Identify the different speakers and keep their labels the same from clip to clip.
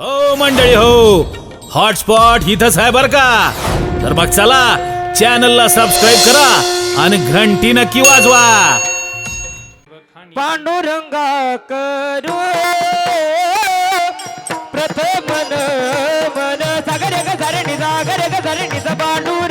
Speaker 1: हो मंडळी हो. हॉटस्पॉट इथंच आहे बर का? तर मग चला चॅनलला सबस्क्राईब करा आणि घंटी नक्की वाजवा.
Speaker 2: पांडुरंगा करू. प्रथम मन मन. सागर ग धरणी सागर ग
Speaker 3: धरणीचा पांडू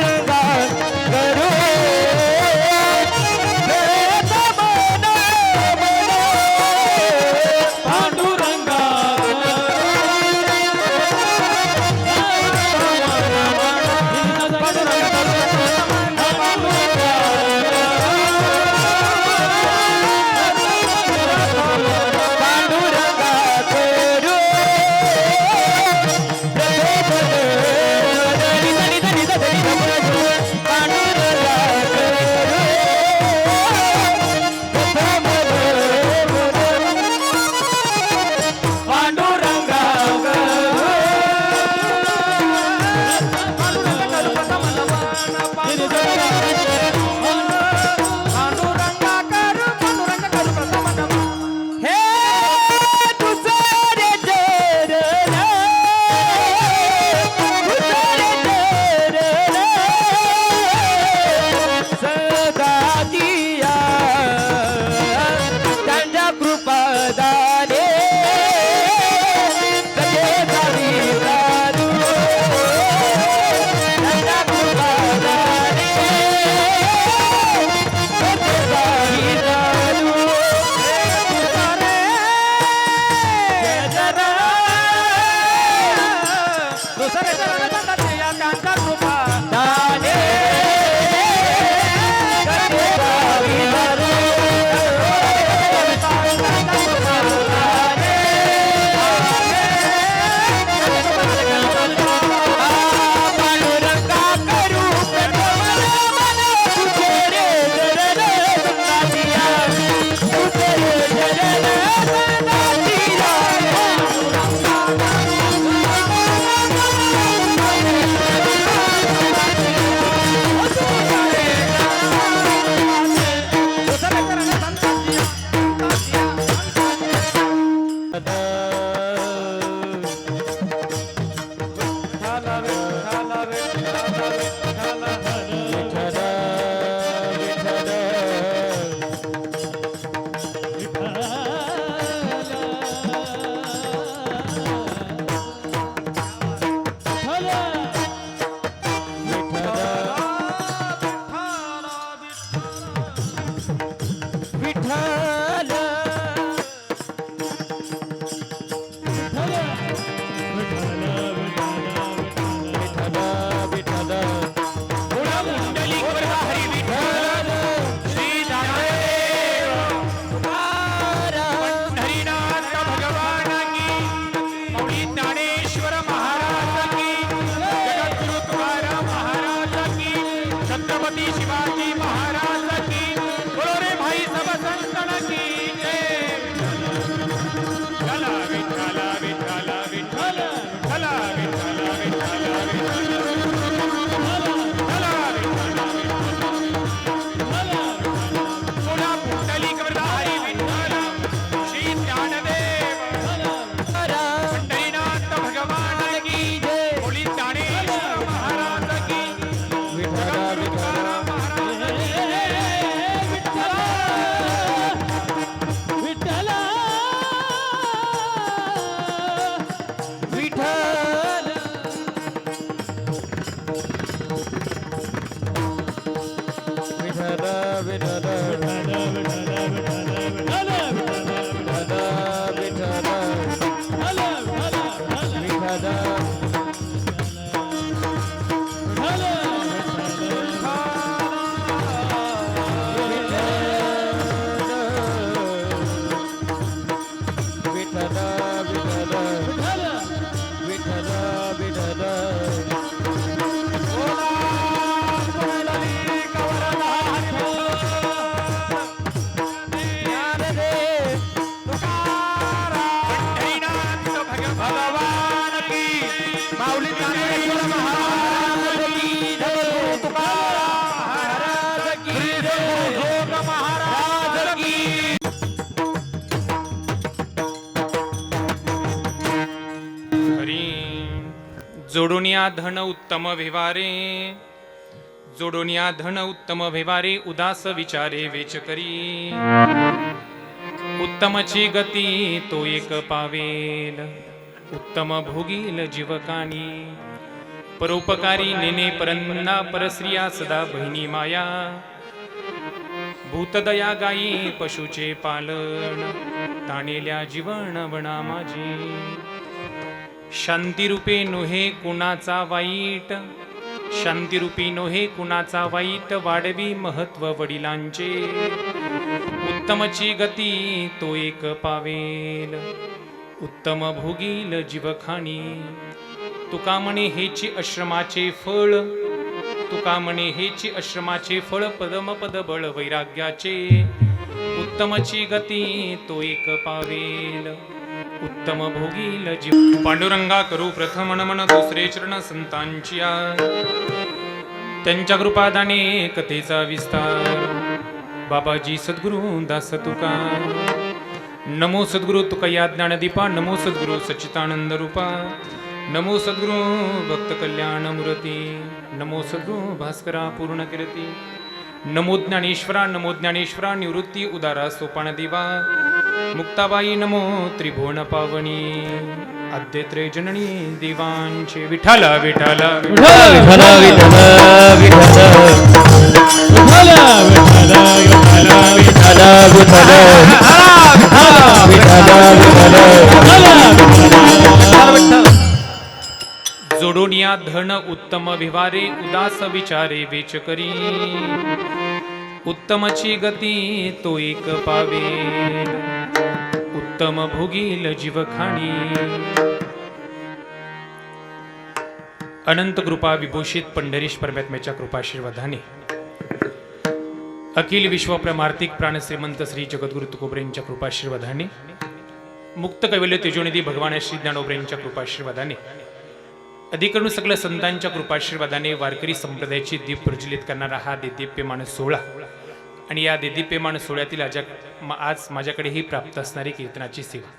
Speaker 3: जोडोनिया धन उत्तम व्यवहारे जोडोनिया धन उत्तम व्यवहारे उदास विचारे वेच करी. उत्तमची गती तो एक पावेल उत्तम भोगील जीवकानी परोपकारी नेने परन्ना परस्त्रिया सदा बहिणी माया. भूतदया गायी पशुचे पालन ताणेल्या जीवन वणा माझी. शांतिरूपे नोहे कुणाचा वाईट. शांतिरूपी नोहे कुणाचा वाईट. वाढवी महत्त्व वडिलांचे. उत्तमची गती तो एक पावेल. उत्तम भोगील जीवखाणी तुका म्हणे हेची आश्रमाचे फळ. तुका म्हणे हेची आश्रमाचे फळ पदमपद बळ वैराग्याचे. उत्तमची गती तो एक पावेल. उत्तम भोगील जीव पांडुरंगा करू प्रथम नमन दुसरे चरण संतांची त्यांच्या कृपादाने कथेचा विस्तार। बाबाजी सद्गुरु दास तुका। नमो सद्गुरु तुका या ज्ञानदीपा नमो सद्गुरु सच्चितानंद रूपा। नमो सद्गुरु भक्त कल्याण मूर्ती। नमो सद्गुरु भास्करा पूर्ण कीर्ती। नमो ज्ञानेश्वरा नमो ज्ञानेश्वरा निवृत्ती उदारा सोपान दिवा। मुक्ताबाई नमो त्रिभुवन पावनी। आद्यत्रे जननी देवांचे विठाला विठाला
Speaker 2: विठ्ठल विठ्ठल विठ्ठल। विठ्ठल विठ्ठल। विठ्ठल
Speaker 3: धन उत्तम विवारे उदास विचारे वेच करी. उत्तमची गती तो एक पावे. उत्तम भोगील जीवखाणी अनंत कृपा विभूषित पंढरीश परमात्म्याच्या कृपाशीर्वादाने. अखिल विश्वप्रमार्थिक प्राण श्रीमंत श्री जगद्गुरु तुकोबरेंच्या कृपाशीर्वादाने. मुक्त कैवल्य तेजोनिधी भगवान श्री ज्ञानोबरेंच्या कृपाशीर्वादाने. अधिकरून सगळ्या संतांच्या कृपाशीर्वादाने वारकरी संप्रदायाची दीप प्रज्वलित करणारा हा देदीप्यमान सोहळा. आणि या देदीप्यमान सोहळ्यातील आज आज माझ्याकडेही प्राप्त असणारी कीर्तनाची सेवा.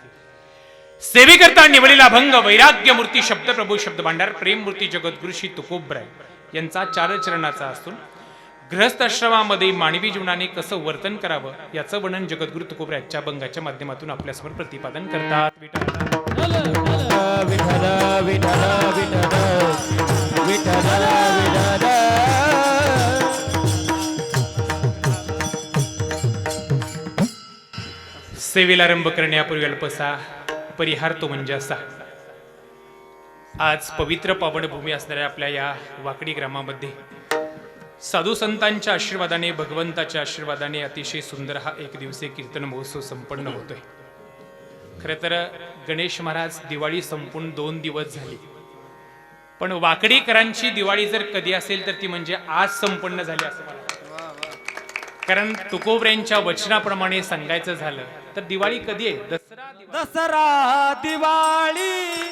Speaker 3: सेवेकरता निवडलेला भंग वैराग्य मूर्ती शब्द प्रभू शब्द भांडार प्रेम मूर्ती जगद्गुरु श्री तुकोबराय यांचा चार चरणाचा असून गृहस्थ आश्रमामध्ये मानवी जीवनाने कसं वर्तन करावं याचं वर्णन जगद्गुरु तुकोबरायच्या भंगाच्या माध्यमातून आपल्यासमोर प्रतिपादन करतात. सेवेला आरंभ करण्यापूर्वी अल्पसा परिहार तो म्हणजे असा. आज पवित्र पावनभूमी असणाऱ्या आपल्या या वाकडी ग्रामामध्ये साधू संतांच्या आशीर्वादाने भगवंताच्या आशीर्वादाने अतिशय सुंदर हा एक दिवसीय कीर्तन महोत्सव संपन्न होतोय. खरं तर गणेश महाराज दिवाळी संपून दोन दिवस झाली. पण वाकडीकरांची दिवाळी जर कधी असेल तर ती म्हणजे आज संपन्न झाली असं मला कारण तुकोबऱ्यांच्या वचनाप्रमाणे सांगायचं झालं तर दिवाळी कधी आहे? दसरा
Speaker 2: दसरा दिवाळी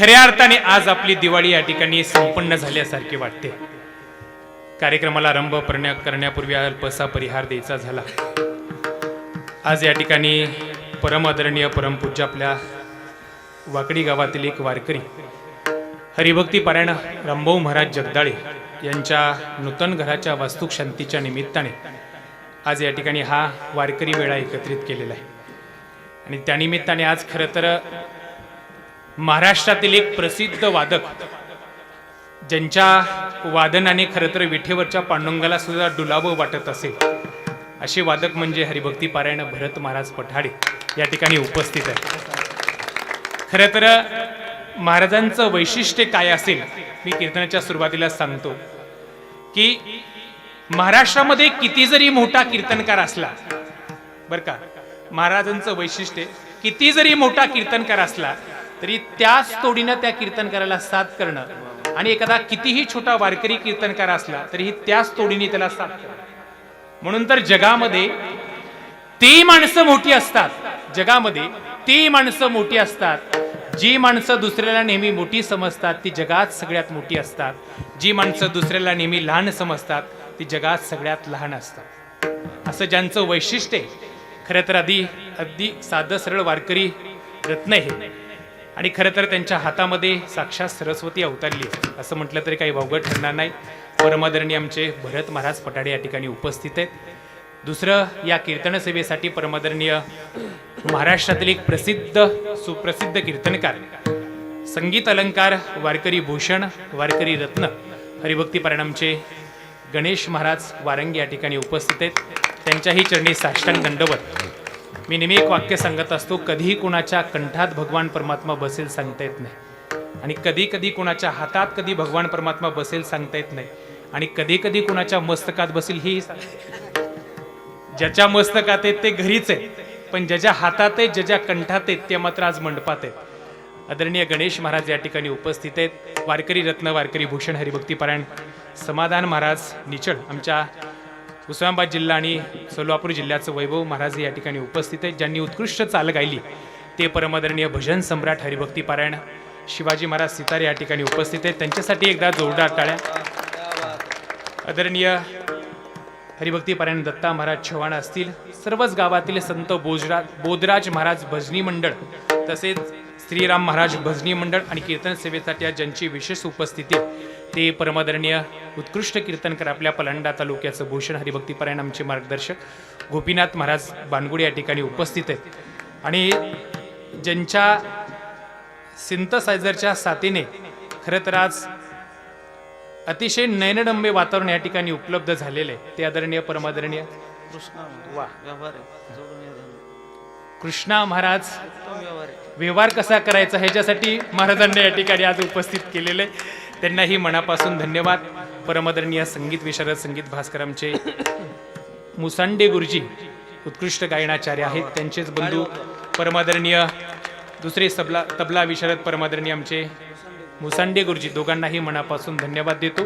Speaker 3: खऱ्या अर्थाने आज आपली दिवाळी या ठिकाणी संपन्न झाल्यासारखे वाटते. कार्यक्रमाला आरंभ करण्या करण्यापूर्वी अल्पसा परिहार द्यायचा झाला. आज या ठिकाणी परम आदरणीय परमपूज्य आपल्या वाकडी गावातील एक वारकरी हरिभक्ती पारायण रामभाऊ महाराज जगदाळे यांच्या नूतन घराच्या वास्तुक शांतीच्या निमित्ताने आज या ठिकाणी हा वारकरी वेळा एकत्रित केलेला आहे. आणि त्यानिमित्ताने आज खरं तर महाराष्ट्रातील एक प्रसिद्ध वादक ज्यांच्या वादनाने खरं तर विठेवरच्या पांडुंगाला सुद्धा डुलावं वाटत असेल असे वादक म्हणजे हरिभक्ती पारायण भरत महाराज पठाडे या ठिकाणी उपस्थित आहे खरं तर महाराजांचं वैशिष्ट्य काय असेल मी कीर्तनाच्या सुरुवातीला सांगतो की महाराष्ट्रामध्ये किती जरी मोठा कीर्तनकार असला बरं का महाराजांचं वैशिष्ट्य किती जरी मोठा कीर्तनकार असला तरी त्याच तोडीनं त्या कीर्तनकाराला साथ करणं. आणि एखादा कितीही छोटा वारकरी कीर्तनकार असला तरीही त्याच तोडीने त्याला साथ करणं. म्हणून तर जगामध्ये ती माणसं मोठी असतात. जगामध्ये ती माणसं मोठी असतात. जी माणसं दुसऱ्याला नेहमी मोठी समजतात ती जगात सगळ्यात मोठी असतात. जी माणसं दुसऱ्याला नेहमी लहान समजतात ती जगात सगळ्यात लहान असतात. असं ज्यांचं वैशिष्ट्य आहे खरं तर आधी अगदी साधं सरळ वारकरी रत्न हे. आणि खरं तर त्यांच्या हातामध्ये साक्षात सरस्वती अवतारली असं म्हटलं तरी काही वावगं ठरणार नाही. परमादरणी आमचे भरत महाराज पटाडे या ठिकाणी उपस्थित आहेत. दुसरं या कीर्तन सेवेसाठी परमादरणीय महाराष्ट्रातील एक प्रसिद्ध सुप्रसिद्ध कीर्तनकार संगीत अलंकार वारकरी भूषण वारकरी रत्न हरिभक्ती परिणामचे गणेश महाराज वारंगी या ठिकाणी उपस्थित आहेत. त्यांच्याही चरणी साष्टांग दंडवत. मी नेहमी एक वाक्य सांगत असतो कधीही कुणाच्या कंठात भगवान परमात्मा बसेल सांगता येत नाही. आणि कधी कधी कुणाच्या हातात कधी भगवान परमात्मा बसेल सांगता येत नाही. आणि कधी कधी कुणाच्या मस्तकात बसेल हेही सांग- ज्याच्या मस्तकात आहेत ते घरीच आहेत पण ज्याच्या हातात आहेत ज्याच्या कंठात आहेत ते मात्र आज मंडपात आहेत. आदरणीय गणेश महाराज या ठिकाणी उपस्थित आहेत. वारकरी रत्न वारकरी भूषण हरिभक्तीपरायण समाधान महाराज निचळ आमच्या उस्मानाबाद जिल्हा आणि सोलापूर जिल्ह्याचं वैभव महाराज या ठिकाणी उपस्थित आहेत. ज्यांनी उत्कृष्ट चाल गायली ते परमदरणीय भजन सम्राट हरिभक्ती पारायण शिवाजी महाराज सितारे या ठिकाणी उपस्थित आहेत. त्यांच्यासाठी एकदा जोरदार टाळ्या. आदरणीय हरिभक्ती पारायण दत्ता महाराज चव्हाण असतील सर्वच गावातील संत बोजराज बोधराज महाराज भजनी मंडळ तसेच श्रीराम महाराज भजनी मंडळ आणि कीर्तन सेवेसाठी आज ज्यांची विशेष उपस्थिती आहे, ते परमादरणीय उत्कृष्ट कीर्तनकर आपल्या पलांडा तालुक्याचं भूषण हरिभक्ती पारायण आमचे मार्गदर्शक गोपीनाथ महाराज बानगुडे या ठिकाणी उपस्थित आहेत. आणि ज्यांच्या सिंथसायझरच्या साथीने खरं तर आज अतिशय नयनडंबे वातावरण या ठिकाणी उपलब्ध झालेले ते आदरणीय परमादरणीय कृष्णा महाराज व्यवहार कसा करायचा ह्याच्यासाठी महाराजांनी या ठिकाणी आज उपस्थित केलेले. त्यांनाही मनापासून धन्यवाद. परमादरणीय संगीत विशारद संगीत भास्कर आमचे मुसांडे गुरुजी उत्कृष्ट गायनाचार्य आहेत. त्यांचेच बंधू परमादरणीय दुसरे सबला तबला विशारद परमादरणीय आमचे मुसांडे गुरुजी. दोघांनाही मनापासून धन्यवाद देतो.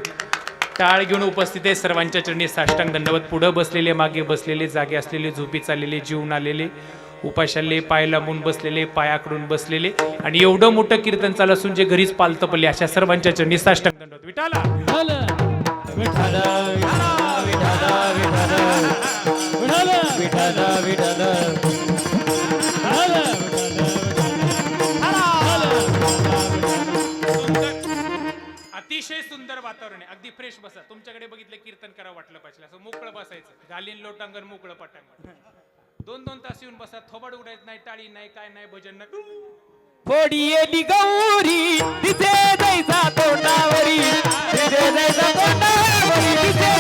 Speaker 3: टाळ घेऊन उपस्थित आहे सर्वांच्या चरणी साष्टांग दंडवत. पुढं बसलेले मागे बसलेले जागे असलेले झोपी चाललेले जीवन आलेले उपाशाले पाय लांबून बसलेले पायाकडून बसलेले. आणि एवढं मोठं कीर्तन चालू असून जे घरीच पालतं पडले अशा सर्वांच्या चरणी दंडवत.
Speaker 2: विठ्ठल
Speaker 3: अतिशय सुंदर वातावरण आहे. अगदी फ्रेश बसा. तुमच्याकडे बघितलं कीर्तन करा वाटलं पाहिजे. असं मोकळं बसायचं. घालीन लोटांगण मोकळं पटांगण. दोन दोन तास येऊन बसा थोबड उडायचं नाही टाळी नाही काय नाही भजन नाही.
Speaker 2: फोडी येली गौरी तिथे जायचा तोंडावरी तिथे जायचा तोंडावरी
Speaker 3: तिथे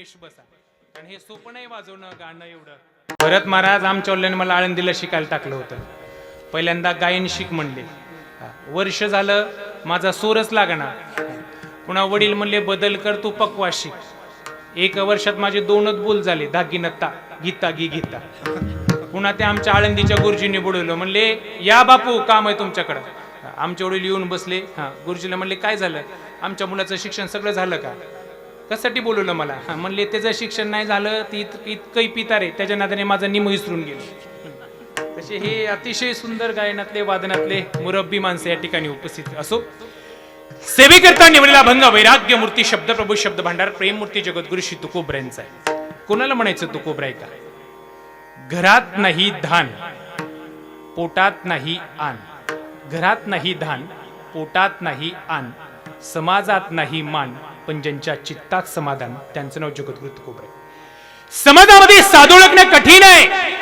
Speaker 3: फ्रेश बसा. कारण हे सोपं नाही वाजवणं गाणं एवढं. भरत महाराज आमच्या वडिलांनी मला आळंदीला शिकायला टाकलं होतं. पहिल्यांदा गायन शिक म्हणले. वर्ष झालं माझा सूरच लागणार पुन्हा वडील म्हणले बदल कर तू पक्वा शिक. एक वर्षात माझे दोनच बोल झाले धागी नत्ता गीता गी गीता. पुन्हा ते आमच्या आळंदीच्या गुरुजींनी बुडवलं म्हणले या बापू काम आहे तुमच्याकडं. आमच्या वडील येऊन बसले. हा गुरुजीला म्हणले काय झालं? आमच्या मुलाचं शिक्षण सगळं झालं का? कशासाठी बोलवलं मला? हा म्हणले त्याचं शिक्षण नाही झालं ती इतकं इतकंही पितार. आहे त्याच्या नादाने माझं निम विसरून गेलं. तसे हे अतिशय सुंदर गायनातले वादनातले मुरब्बी माणसे या ठिकाणी उपस्थित असो. सेवेकरता निवडलेला भंग वैराग्य मूर्ती शब्द प्रभू शब्द भांडार प्रेम मूर्ती जगद्गुरु श्री तुकोबऱ्यांचा आहे. कोणाला म्हणायचं तुकोबराय का घरात नाही धान पोटात नाही आण घरात नाही धान पोटात नाही आण समाजात नाही मान पण ज्यांच्या चित्तात समाधान त्यांचं नाव जगद्गुरु तुकोबराय समाजामध्ये साधू ओळखणं कठीण आहे.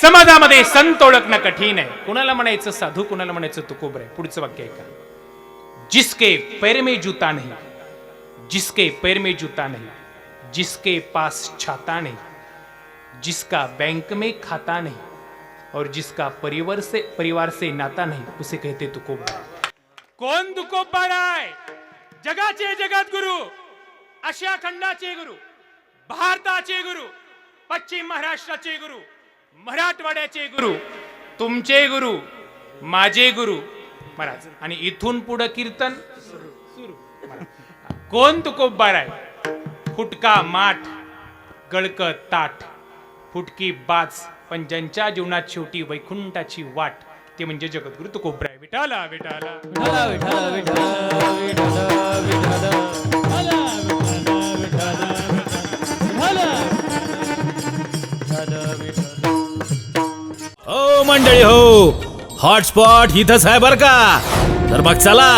Speaker 3: समाजामध्ये संत ओळखणं कठीण आहे. कुणाला म्हणायचं साधू कुणाला म्हणायचं तुकोबराय पुढचं वाक्य ऐका. जिसके पैर में जूता नहीं जिसके पैर में जूता नाही जिसके पास छाता नाही जिसका बैंक में खाता नहीं और जिसका परिवार से परिवार से नाता नहीं उसे कहते तुकोबर। कोण तुकोबार आहे जगाचे जगत गुरु आशिया खंडाचे गुरु भारताचे गुरु पश्चिम महाराष्ट्राचे गुरु मराठवाड्याचे गुरु तुमचे गुरु माझे गुरु महाराज. आणि इथून पुढं कीर्तन सुरू. कोण तुकोबार आहे? फुटका माठ गळक ताट फुटकी बाज पण ज्यांच्या जीवनात शेवटी वैकुंठाची वाट ते म्हणजे जगद्गुरु तुकोबराय विठाला विठाला. विठाला
Speaker 2: विठाला विठाला विठाला विठाला विठाला विठाला.
Speaker 1: विठाला विठाला हो मंडळी हो. हॉटस्पॉट इथंच आहे बर का? तर मग चला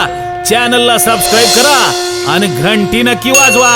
Speaker 1: चॅनलला सबस्क्राईब करा आणि घंटी नक्की वाजवा.